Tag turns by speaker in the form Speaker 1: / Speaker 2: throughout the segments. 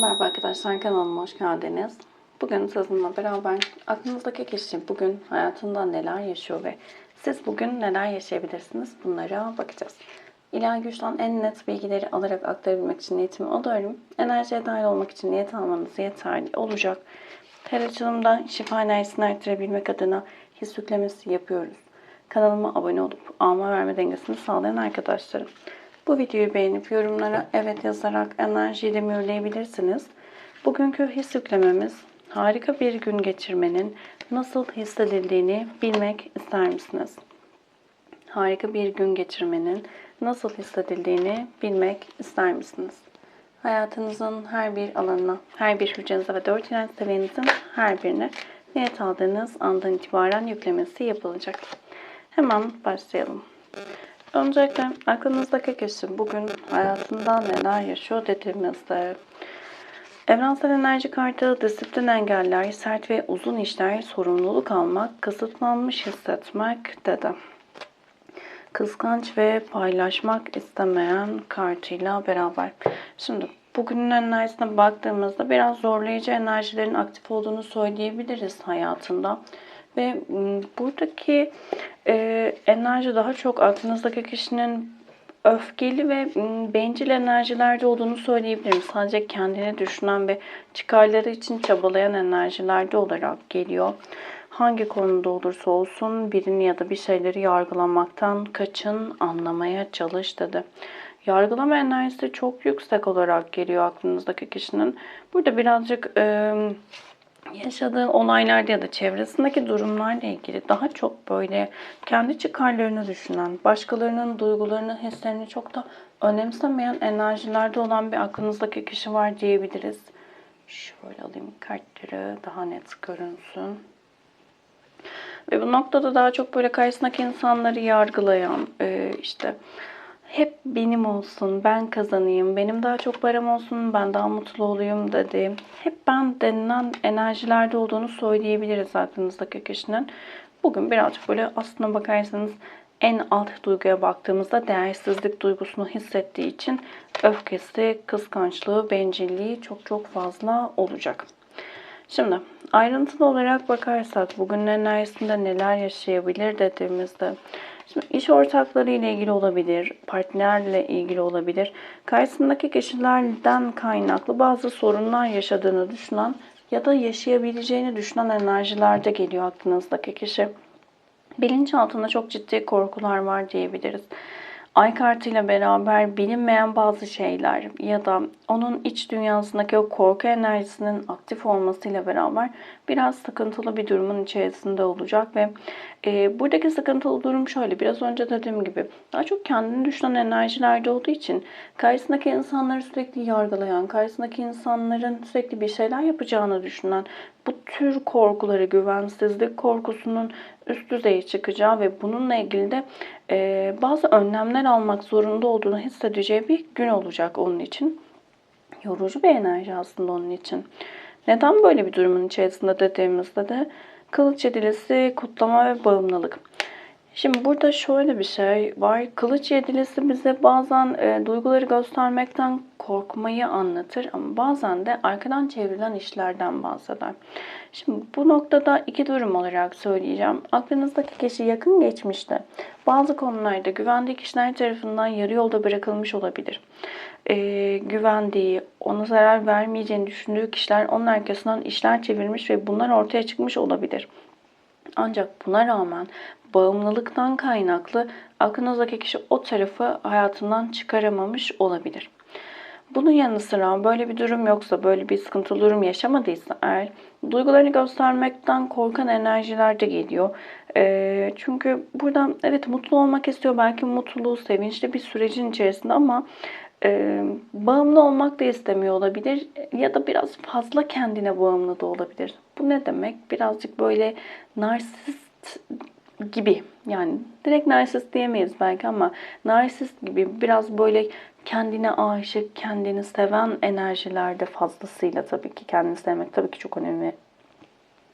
Speaker 1: Merhaba arkadaşlar kanalıma hoş geldiniz. Bugün sizinle beraber aklınızdaki kişi bugün hayatında neler yaşıyor ve siz bugün neler yaşayabilirsiniz bunlara bakacağız. İlahi güçten en net bilgileri alarak aktarabilmek için niyetimi alıyorum. Enerjiye dahil olmak için niyet almanız yeterli olacak. Her açılımda şifa enerjisini arttırabilmek adına his yüklemesi yapıyoruz. Kanalıma abone olup alma verme dengesini sağlayan arkadaşlarım. Bu videoyu beğenip yorumlara evet yazarak enerjiyle mühürleyebilirsiniz. Bugünkü his yüklememiz harika bir gün geçirmenin nasıl hissedildiğini bilmek ister misiniz? Harika bir gün geçirmenin nasıl hissedildiğini bilmek ister misiniz? Hayatınızın her bir alanına, her bir hücrenize ve dört inanç seviyenizin her birine niyet aldığınız andan itibaren yüklemesi yapılacak. Hemen başlayalım. Öncelikle aklınızdaki kişi bugün hayatında neler yaşıyor dediğimizde Evrensel enerji kartı disiplin engeller, sert ve uzun işler, sorumluluk almak, kısıtlanmış hissetmek dedi. Kıskanç ve paylaşmak istemeyen kartıyla beraber. Şimdi bugünün enerjisine baktığımızda biraz zorlayıcı enerjilerin aktif olduğunu söyleyebiliriz hayatında. Ve buradaki e, enerji daha çok aklınızdaki kişinin öfkeli ve bencil enerjilerde olduğunu söyleyebilirim. Sadece kendini düşünen ve çıkarları için çabalayan enerjilerde olarak geliyor. Hangi konuda olursa olsun birini ya da bir şeyleri yargılamaktan kaçın, anlamaya çalış dedi. Yargılama enerjisi çok yüksek olarak geliyor aklınızdaki kişinin. Burada birazcık... E, yaşadığı olaylarda ya da çevresindeki durumlarla ilgili daha çok böyle kendi çıkarlarını düşünen, başkalarının duygularını, hislerini çok da önemsemeyen enerjilerde olan bir aklınızdaki kişi var diyebiliriz. Şöyle alayım kartları daha net görünsün. Ve bu noktada daha çok böyle karşısındaki insanları yargılayan, işte hep benim olsun, ben kazanayım, benim daha çok param olsun, ben daha mutlu olayım dedi. Hep ben denilen enerjilerde olduğunu söyleyebiliriz aklınızdaki kişinin. Bugün birazcık böyle aslına bakarsanız en alt duyguya baktığımızda değersizlik duygusunu hissettiği için öfkesi, kıskançlığı, bencilliği çok çok fazla olacak. Şimdi ayrıntılı olarak bakarsak bugünün enerjisinde neler yaşayabilir dediğimizde Şimdi iş ortakları ile ilgili olabilir, partnerle ilgili olabilir. Karşısındaki kişilerden kaynaklı bazı sorunlar yaşadığını düşünen ya da yaşayabileceğini düşünen enerjilerde geliyor aklınızdaki kişi. Bilinçaltında çok ciddi korkular var diyebiliriz. Ay kartıyla beraber bilinmeyen bazı şeyler ya da onun iç dünyasındaki o korku enerjisinin aktif olmasıyla beraber biraz sıkıntılı bir durumun içerisinde olacak ve e, buradaki sıkıntılı durum şöyle biraz önce dediğim gibi daha çok kendini düşünen enerjilerde olduğu için karşısındaki insanları sürekli yargılayan, karşısındaki insanların sürekli bir şeyler yapacağını düşünen bu tür korkuları, güvensizlik korkusunun üst düzeye çıkacağı ve bununla ilgili de e, bazı önlemler almak zorunda olduğunu hissedeceği bir gün olacak onun için. Yorucu bir enerji aslında onun için. Neden böyle bir durumun içerisinde dediğimizde de kılıç yedilisi, kutlama ve bağımlılık. Şimdi burada şöyle bir şey var. Kılıç yedilisi bize bazen e, duyguları göstermekten korkmayı anlatır ama bazen de arkadan çevrilen işlerden bahseder. Şimdi bu noktada iki durum olarak söyleyeceğim. Aklınızdaki kişi yakın geçmişte bazı konularda güvendiği kişiler tarafından yarı yolda bırakılmış olabilir. Ee, güvendiği, ona zarar vermeyeceğini düşündüğü kişiler onun arkasından işler çevirmiş ve bunlar ortaya çıkmış olabilir. Ancak buna rağmen bağımlılıktan kaynaklı aklınızdaki kişi o tarafı hayatından çıkaramamış olabilir. Bunun yanı sıra böyle bir durum yoksa, böyle bir sıkıntılı durum yaşamadıysa eğer duygularını göstermekten korkan enerjiler de geliyor. E, çünkü buradan evet mutlu olmak istiyor. Belki mutluluğu, sevinçli bir sürecin içerisinde ama e, bağımlı olmak da istemiyor olabilir. Ya da biraz fazla kendine bağımlı da olabilir. Bu ne demek? Birazcık böyle narsist gibi yani direkt narsist diyemeyiz belki ama narsist gibi biraz böyle kendine aşık, kendini seven enerjilerde fazlasıyla tabii ki kendini sevmek tabii ki çok önemli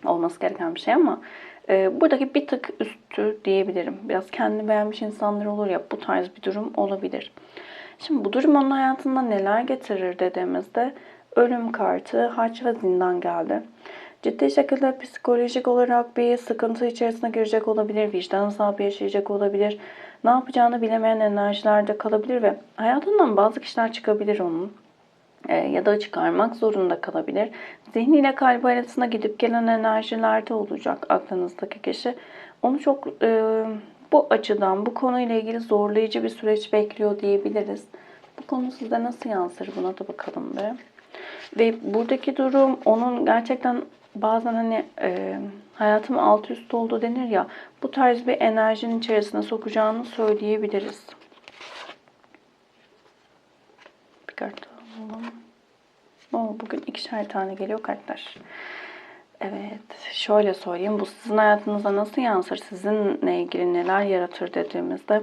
Speaker 1: olması gereken bir şey ama e, buradaki bir tık üstü diyebilirim. Biraz kendini beğenmiş insanlar olur ya bu tarz bir durum olabilir. Şimdi bu durum onun hayatında neler getirir dediğimizde ölüm kartı, haç ve zindan geldi. Ciddi şekilde psikolojik olarak bir sıkıntı içerisine girecek olabilir, vicdan azabı yaşayacak olabilir, ne yapacağını bilemeyen enerjilerde kalabilir ve hayatından bazı kişiler çıkabilir onun e, ya da çıkarmak zorunda kalabilir. Zihniyle kalbi arasında gidip gelen enerjilerde olacak aklınızdaki kişi. Onu çok e, bu açıdan, bu konuyla ilgili zorlayıcı bir süreç bekliyor diyebiliriz. Bu konu size nasıl yansır buna da bakalım be. Ve buradaki durum onun gerçekten bazen hani e, hayatım alt üst oldu denir ya bu tarz bir enerjinin içerisine sokacağını söyleyebiliriz. Bir kart alalım. Oo, bugün ikişer tane geliyor kartlar. Evet, şöyle söyleyeyim. Bu sizin hayatınıza nasıl yansır? Sizinle ilgili neler yaratır dediğimizde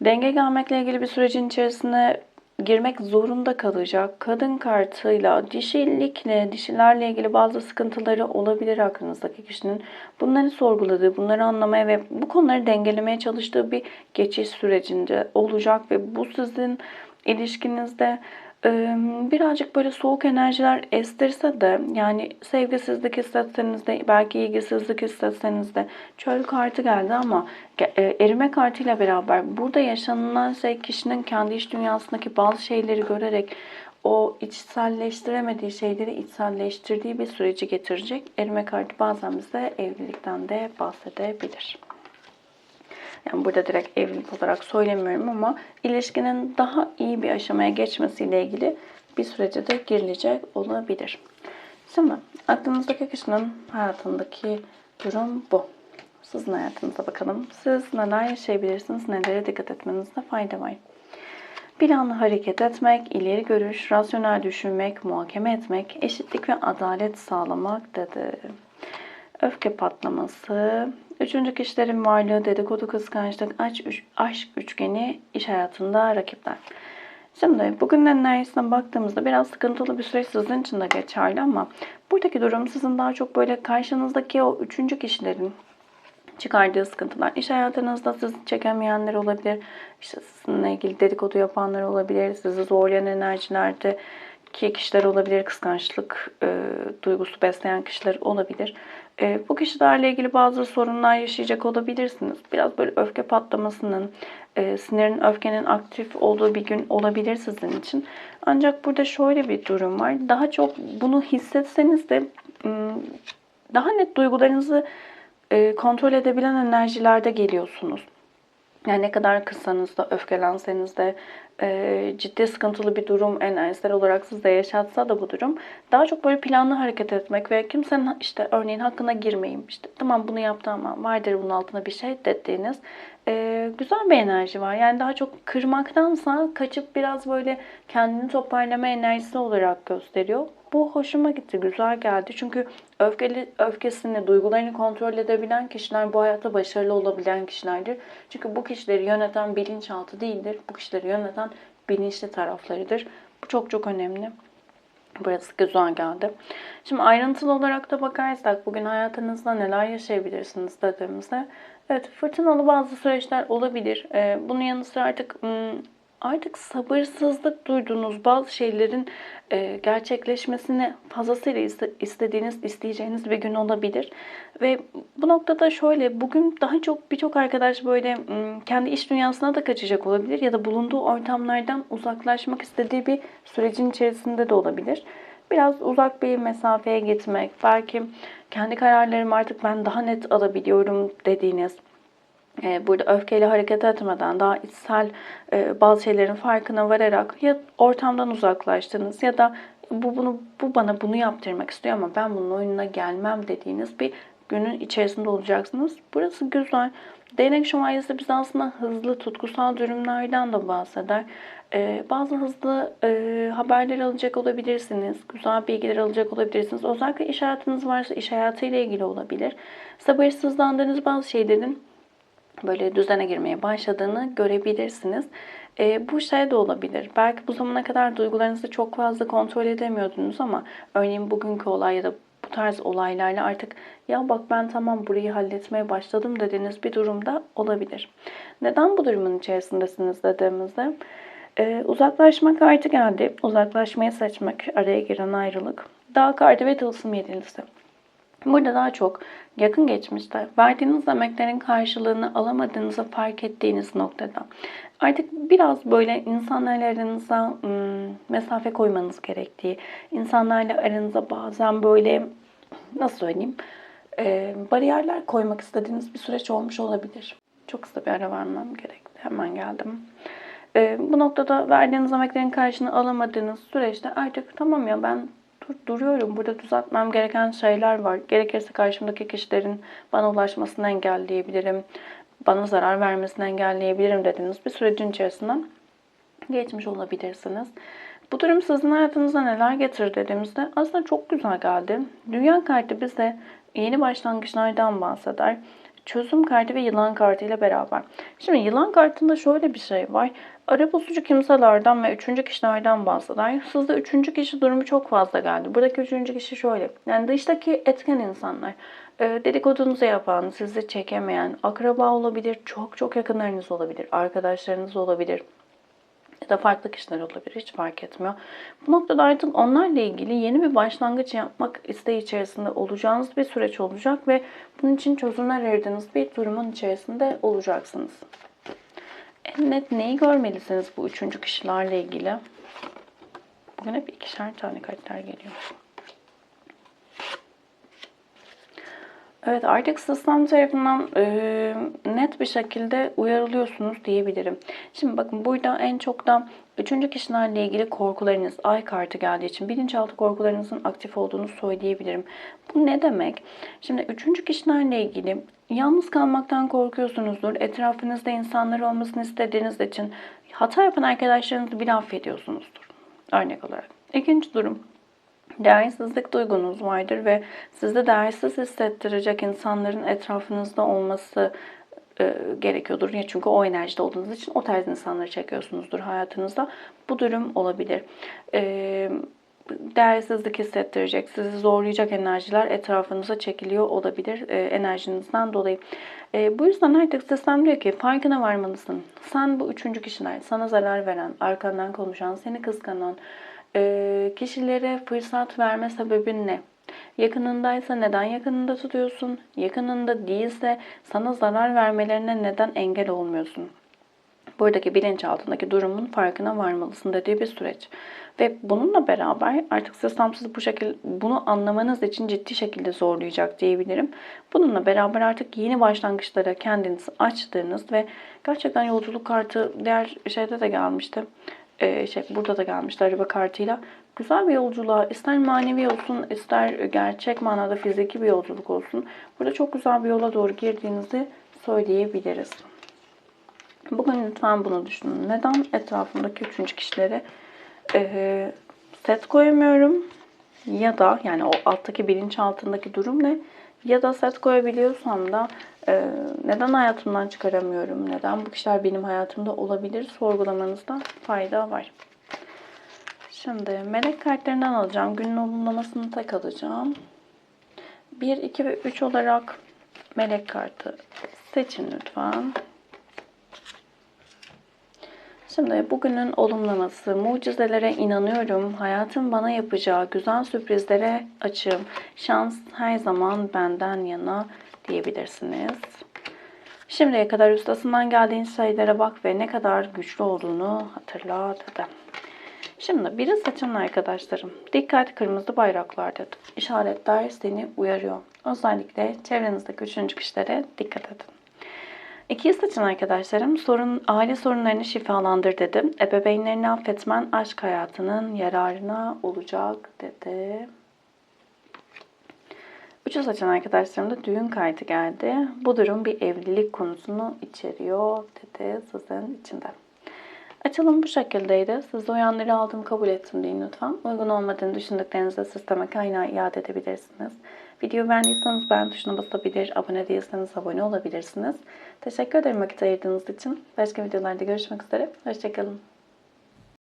Speaker 1: denge gelmekle ilgili bir sürecin içerisine girmek zorunda kalacak. Kadın kartıyla dişilikle, dişilerle ilgili bazı sıkıntıları olabilir aklınızdaki kişinin. Bunları sorguladığı, bunları anlamaya ve bu konuları dengelemeye çalıştığı bir geçiş sürecinde olacak ve bu sizin ilişkinizde birazcık böyle soğuk enerjiler estirse de yani sevgisizlik hissetseniz de belki ilgisizlik hissetseniz de çöl kartı geldi ama erime kartıyla beraber burada yaşanılan şey kişinin kendi iç dünyasındaki bazı şeyleri görerek o içselleştiremediği şeyleri içselleştirdiği bir süreci getirecek. Erime kartı bazen bize evlilikten de bahsedebilir. Yani burada direkt evlilik olarak söylemiyorum ama ilişkinin daha iyi bir aşamaya geçmesiyle ilgili bir sürece de girilecek olabilir. Şimdi aklınızdaki kişinin hayatındaki durum bu. Sizin hayatınıza bakalım. Siz neler yaşayabilirsiniz, nelere dikkat etmenizde fayda var. Planlı hareket etmek, ileri görüş, rasyonel düşünmek, muhakeme etmek, eşitlik ve adalet sağlamak dedi. Öfke patlaması, Üçüncü kişilerin varlığı, dedikodu, kıskançlık, aşk, aşk üçgeni, iş hayatında rakipler. Şimdi bugün enerjisine baktığımızda biraz sıkıntılı bir süreç sizin için de geçerli ama buradaki durum sizin daha çok böyle karşınızdaki o üçüncü kişilerin çıkardığı sıkıntılar. İş hayatınızda sizi çekemeyenler olabilir. İşte sizinle ilgili dedikodu yapanlar olabilir. Sizi zorlayan enerjilerde ki kişiler olabilir. Kıskançlık e, duygusu besleyen kişiler olabilir. E, bu kişilerle ilgili bazı sorunlar yaşayacak olabilirsiniz. Biraz böyle öfke patlamasının, e, sinirin, öfkenin aktif olduğu bir gün olabilir sizin için. Ancak burada şöyle bir durum var. Daha çok bunu hissetseniz de daha net duygularınızı e, kontrol edebilen enerjilerde geliyorsunuz. Yani ne kadar kızsanız da, öfkelenseniz de, e, ciddi sıkıntılı bir durum enerjisel olarak sizde yaşatsa da bu durum daha çok böyle planlı hareket etmek ve kimsenin işte örneğin hakkına girmeyeyim. İşte tamam bunu yaptım ama vardır bunun altına bir şey dediğiniz e, güzel bir enerji var. Yani daha çok kırmaktansa kaçıp biraz böyle kendini toparlama enerjisi olarak gösteriyor. Bu hoşuma gitti, güzel geldi. Çünkü öfkeli, öfkesini, duygularını kontrol edebilen kişiler bu hayatta başarılı olabilen kişilerdir. Çünkü bu kişileri yöneten bilinçaltı değildir. Bu kişileri yöneten bilinçli taraflarıdır. Bu çok çok önemli. Burası güzel geldi. Şimdi ayrıntılı olarak da bakarsak bugün hayatınızda neler yaşayabilirsiniz dediğimizde evet fırtınalı bazı süreçler olabilir. Ee, bunun yanı sıra artık artık sabırsızlık duyduğunuz bazı şeylerin e, gerçekleşmesini fazlasıyla istediğiniz, isteyeceğiniz bir gün olabilir. Ve bu noktada şöyle, bugün daha çok birçok arkadaş böyle kendi iş dünyasına da kaçacak olabilir ya da bulunduğu ortamlardan uzaklaşmak istediği bir sürecin içerisinde de olabilir. Biraz uzak bir mesafeye gitmek, belki kendi kararlarımı artık ben daha net alabiliyorum dediğiniz burada öfkeyle hareket etmeden daha içsel e, bazı şeylerin farkına vararak ya ortamdan uzaklaştınız ya da bu bunu bu bana bunu yaptırmak istiyor ama ben bunun oyununa gelmem dediğiniz bir günün içerisinde olacaksınız. Burası güzel. Değnek şövalyesi bize aslında hızlı, tutkusal durumlardan da bahseder. Ee, bazı hızlı e, haberler alacak olabilirsiniz. Güzel bilgiler alacak olabilirsiniz. Özellikle iş hayatınız varsa iş hayatıyla ilgili olabilir. Sabırsızlandığınız bazı şeylerin böyle düzene girmeye başladığını görebilirsiniz. E, bu şey de olabilir. Belki bu zamana kadar duygularınızı çok fazla kontrol edemiyordunuz ama örneğin bugünkü olay ya da bu tarz olaylarla artık ya bak ben tamam burayı halletmeye başladım dediğiniz bir durumda olabilir. Neden bu durumun içerisindesiniz dediğimizde Ee, uzaklaşma kartı geldi. Uzaklaşmayı seçmek, araya giren ayrılık. Dağ kartı ve tılsım yedilisi. Burada daha çok yakın geçmişte verdiğiniz emeklerin karşılığını alamadığınızı fark ettiğiniz noktada artık biraz böyle insanlarla aranıza mesafe koymanız gerektiği, insanlarla aranıza bazen böyle nasıl söyleyeyim e, bariyerler koymak istediğiniz bir süreç olmuş olabilir. Çok kısa bir ara vermem gerekti. Hemen geldim. E, bu noktada verdiğiniz emeklerin karşılığını alamadığınız süreçte artık tamam ya ben dur, duruyorum. Burada düzeltmem gereken şeyler var. Gerekirse karşımdaki kişilerin bana ulaşmasını engelleyebilirim. Bana zarar vermesini engelleyebilirim dediğiniz bir sürecin içerisinden geçmiş olabilirsiniz. Bu durum sizin hayatınıza neler getirir dediğimizde aslında çok güzel geldi. Dünya kartı bize yeni başlangıçlardan bahseder. Çözüm kartı ve yılan kartı ile beraber. Şimdi yılan kartında şöyle bir şey var. Ara bozucu kimselerden ve üçüncü kişilerden bahseder. Sizde üçüncü kişi durumu çok fazla geldi. Buradaki üçüncü kişi şöyle. Yani dıştaki etken insanlar. E, dedikodunuzu yapan, sizi çekemeyen, akraba olabilir, çok çok yakınlarınız olabilir, arkadaşlarınız olabilir ya da farklı kişiler olabilir. Hiç fark etmiyor. Bu noktada artık onlarla ilgili yeni bir başlangıç yapmak isteği içerisinde olacağınız bir süreç olacak ve bunun için çözümler aradığınız bir durumun içerisinde olacaksınız. En net neyi görmelisiniz bu üçüncü kişilerle ilgili? Bugün hep ikişer tane kartlar geliyor. Evet artık sistem tarafından e, net bir şekilde uyarılıyorsunuz diyebilirim. Şimdi bakın burada en çok da üçüncü kişilerle ilgili korkularınız, ay kartı geldiği için bilinçaltı korkularınızın aktif olduğunu söyleyebilirim. Bu ne demek? Şimdi üçüncü kişilerle ilgili yalnız kalmaktan korkuyorsunuzdur. Etrafınızda insanlar olmasını istediğiniz için hata yapan arkadaşlarınızı bile affediyorsunuzdur. Örnek olarak. İkinci durum Değersizlik duygunuz vardır ve sizde değersiz hissettirecek insanların etrafınızda olması e, gerekiyordur. Ya çünkü o enerjide olduğunuz için o tarz insanları çekiyorsunuzdur hayatınızda. Bu durum olabilir. E, değersizlik hissettirecek, sizi zorlayacak enerjiler etrafınıza çekiliyor olabilir e, enerjinizden dolayı. E, bu yüzden artık sistem diyor ki farkına varmalısın. Sen bu üçüncü kişiler, sana zarar veren, arkandan konuşan, seni kıskanan, e, kişilere fırsat verme sebebin ne? Yakınındaysa neden yakınında tutuyorsun? Yakınında değilse sana zarar vermelerine neden engel olmuyorsun? Buradaki bilinçaltındaki durumun farkına varmalısın dediği bir süreç. Ve bununla beraber artık sistem sizi bu şekilde bunu anlamanız için ciddi şekilde zorlayacak diyebilirim. Bununla beraber artık yeni başlangıçlara kendinizi açtığınız ve gerçekten yolculuk kartı diğer şeyde de gelmişti e, şey burada da gelmişti araba kartıyla. Güzel bir yolculuğa ister manevi olsun ister gerçek manada fiziki bir yolculuk olsun. Burada çok güzel bir yola doğru girdiğinizi söyleyebiliriz. Bugün lütfen bunu düşünün. Neden etrafımdaki üçüncü kişilere e, set koyamıyorum? Ya da yani o alttaki bilinç altındaki durum ne? Ya da set koyabiliyorsam da e, neden hayatımdan çıkaramıyorum? Neden bu kişiler benim hayatımda olabilir? Sorgulamanızda fayda var. Şimdi melek kartlarından alacağım. Günün olumlamasını tek alacağım. 1, 2 ve 3 olarak melek kartı seçin lütfen. Şimdi bugünün olumlaması, mucizelere inanıyorum, hayatın bana yapacağı güzel sürprizlere açım, şans her zaman benden yana diyebilirsiniz. Şimdiye kadar ustasından geldiğin sayılara bak ve ne kadar güçlü olduğunu hatırla dedim. Şimdi biri seçen arkadaşlarım. Dikkat kırmızı bayraklar dedim. İşaretler seni uyarıyor. Özellikle çevrenizdeki üçüncü kişilere dikkat edin. İkiyi seçen arkadaşlarım sorun, aile sorunlarını şifalandır dedim. Ebeveynlerini affetmen aşk hayatının yararına olacak dedi. Üçü seçen arkadaşlarım da düğün kartı geldi. Bu durum bir evlilik konusunu içeriyor dedi sizin içinde. Açılım bu şekildeydi. Siz uyanları aldım kabul ettim deyin lütfen. Uygun olmadığını düşündüklerinizi sisteme kaynağı iade edebilirsiniz. Videoyu beğendiyseniz beğen tuşuna basabilir, abone değilseniz abone olabilirsiniz. Teşekkür ederim vakit ayırdığınız için. Başka videolarda görüşmek üzere. Hoşçakalın.